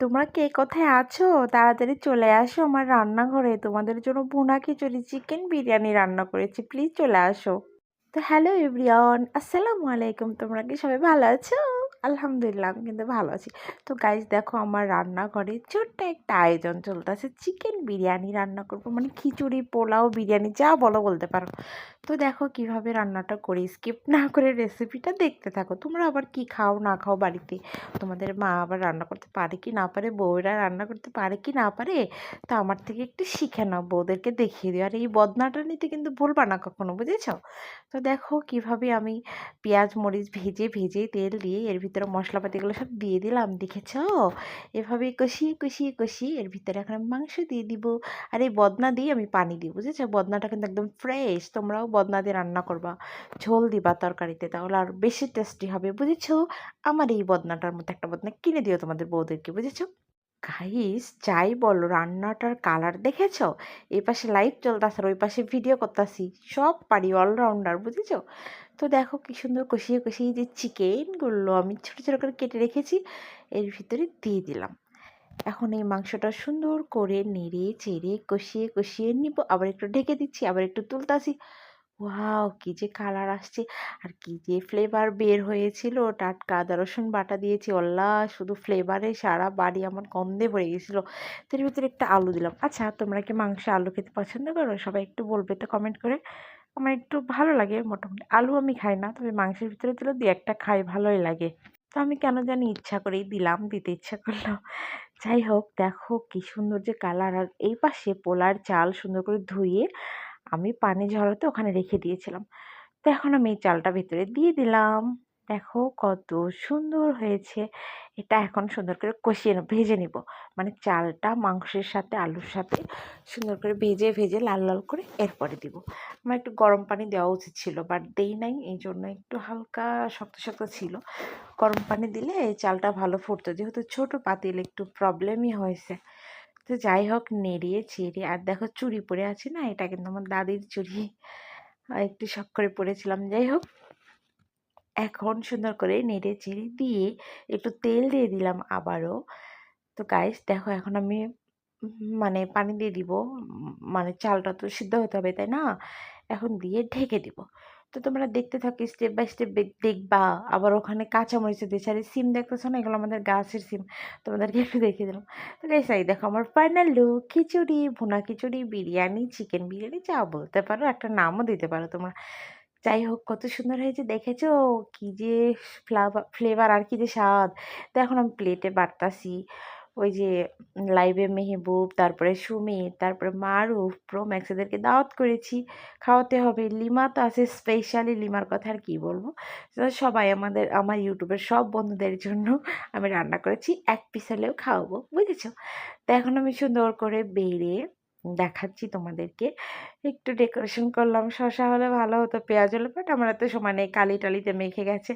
তোমরা কে কোথায় আছো? তাড়াতাড়ি চলে আসো আমার রান্নাঘরে। তোমাদের জন্য বোনা খিচুড়ি চিকেন বিরিয়ানি রান্না করেছি। প্লিজ চলে আসো। তো হ্যালো এভরিওয়ান আসসালামু আলাইকুম। তোমরা কি সবাই ভালো আছো? আলহামদুলিল্লাহ, আমি কিন্তু ভালো আছি। তো গাইজ দেখো আমার রান্নাঘরে ছোট্ট একটা আয়োজন চলতেছে। চিকেন বিরিয়ানি রান্না করব মানে খিচুড়ি, পোলাও, বিরিয়ানি, যা বলো বলতে পারো। তো দেখো কীভাবে রান্নাটা করি স্কিপ না করে রেসিপিটা দেখতে থাকো। তোমরা আবার কি খাও, না খাও বাড়িতে? তোমাদের মা আবার রান্না করতে পারে কি না পারে? বউরা রান্না করতে পারে কি না পারে? তা আমার থেকে একটু শিখে নাও, বউদেরকে দেখিয়ে দিও। আর এই বদনাটা নিতে কিন্তু ভুলবা না কখনো, বুঝেছ? তো দেখো কীভাবে আমি পেঁয়াজ, মরিচ ভেজে ভেজে তেল দিয়ে এর ভিতরে মশলাপাতিগুলো সব দিয়ে দিলাম। দেখেছ? এভাবে কষিয়ে কষিয়ে কষিয়ে এর ভিতরে এখন আমি মাংস দিয়ে দিব। আর এই বদনা দিয়ে আমি পানি দিই বুঝেছ? বদনাটা কিন্তু একদম ফ্রেশ তোমরাও বদনা দিয়ে রান্না করবা। ঝোল দিবা তরকারিতে, তাহলে আর বেশি টেস্টি হবে, বুঝেছ? আমার এই বদনাটার মতো একটা বদনা কিনে দিও তোমাদের বউদেরকে, বুঝেছ? গাইস, যাই বলো, রান্নাটার কালার দেখেছ? এই পাশে লাইভ চলতেছে আর ওই পাশে ভিডিও করতেছি। সব পারি অলরাউন্ডার বুঝেছ? তো দেখো কি সুন্দর কষিয়ে কষিয়ে যে চিকেনগুলো আমি ছোটো ছোটো করে কেটে রেখেছি, এর ভিতরে দিয়ে দিলাম। এখন এই মাংসটা সুন্দর করে নেড়ে চেড়ে কষিয়ে কষিয়ে নিব। আবার একটু ঢেকে দিচ্ছি, আবার একটু তুলতাছি। ওয়াও! কি যে কালার আসছে। আর কি যে ফ্লেভার বের হয়েছিল, টাটকা আদা, রসুন বাটা দিয়েছি, আল্লাহ! শুধু ফ্লেভারে সারা বাড়ি আমার গন্ধে ভরে গেছিল। তো এর ভিতরে একটা আলু দিলাম। আচ্ছা তোমরা কি মাংস আলু খেতে পছন্দ করো? সবাই একটু বলবে তো কমেন্ট করে। আমার একটু ভালো লাগে মোটামুটি। আলু আমি খাই না, তবে মাংসের ভিতরে দিলে দু একটা খাই, ভালোই লাগে। তো আমি কেন জানি ইচ্ছা করেই দিলাম, দিতে ইচ্ছা করল। যাই হোক, দেখো কি সুন্দর যে কালার। আর এই পাশে পোলার চাল সুন্দর করে ধুয়ে আমি পানি ঝরাতে ওখানে রেখে দিয়েছিলাম। তো এখন আমি এই চালটা ভিতরে দিয়ে দিলাম। দেখো কত সুন্দর হয়েছে। এটা এখন সুন্দর করে কষিয়ে ভেজে নিব। মানে চালটা মাংসের সাথে, আলুর সাথে সুন্দর করে ভেজে ভেজে লাল লাল করে এরপরে দিব। আমার একটু গরম পানি দেওয়া উচিত ছিল বাট দেই নাই। এই জন্য একটু হালকা শক্ত শক্ত ছিল। গরম পানি দিলে এই চালটা ভালো ফুটতো। যেহেতু ছোট পাতিল, একটু প্রবলেমই হয়েছে। তো যাই হোক, নেড়িয়ে চেড়ে, আর দেখো চুড়ি পরে আছে না? এটা কিন্তু আমার দাদির চুড়ি। একটু শখ করে পরেছিলাম। যাই হোক, এখন সুন্দর করে নেড়ে চেড়ে দিয়ে একটু তেল দিয়ে দিলাম আবারও। তো গাইস দেখো এখন আমি মানে পানি দিয়ে দিব। মানে চালটা তো সিদ্ধ হতে হবে, তাই না? এখন দিয়ে ঢেকে দিব। তো তোমরা দেখতে থাকো স্টেপ বাই স্টেপ দেখবা। আবার ওখানে কাঁচামরিচের দেশারি সিম দেখতেছো না? এগুলো আমাদের গাছের সিম। তোমাদেরকে একটু দেখিয়ে দিলাম। তো গাইস দেখো আমার ফাইনাল লুক খিচুড়ি, ভুনা খিচুড়ি, বিরিয়ানি চিকেন বিরিয়ানি, যা বলতে পারো, একটা নামও দিতে পারো তোমরা। যাই হোক, কত সুন্দর হয়েছে, দেখেছ? কি যে ফ্লাভার ফ্লেভার আর কি যে স্বাদ। তো এখন আমি প্লেটে বাড়তাছি। ওই যে লাইভে মেহবুব, তারপরে সুমিত, তারপরে মারুফ, প্রো ম্যাক্স এদেরকে দাওয়াত করেছি। খাওয়াতে হবে। লিমা তো আছে স্পেশালি লিমার কথা আর কী বলব? সবাই আমাদের, আমার ইউটিউবের সব বন্ধুদের জন্য আমি রান্না করেছি। এক পিস হলেও খাওয়াবো, বুঝেছ? তো এখন আমি সুন্দর করে বেড়ে দেখাচ্ছি তোমাদেরকে। একটু ডেকোরেশন করলাম। শশা হলে ভালো হতো, পেঁয়াজ হলে বাট আমার এত সময় নেই। কালি টালিতে মেখে গেছে।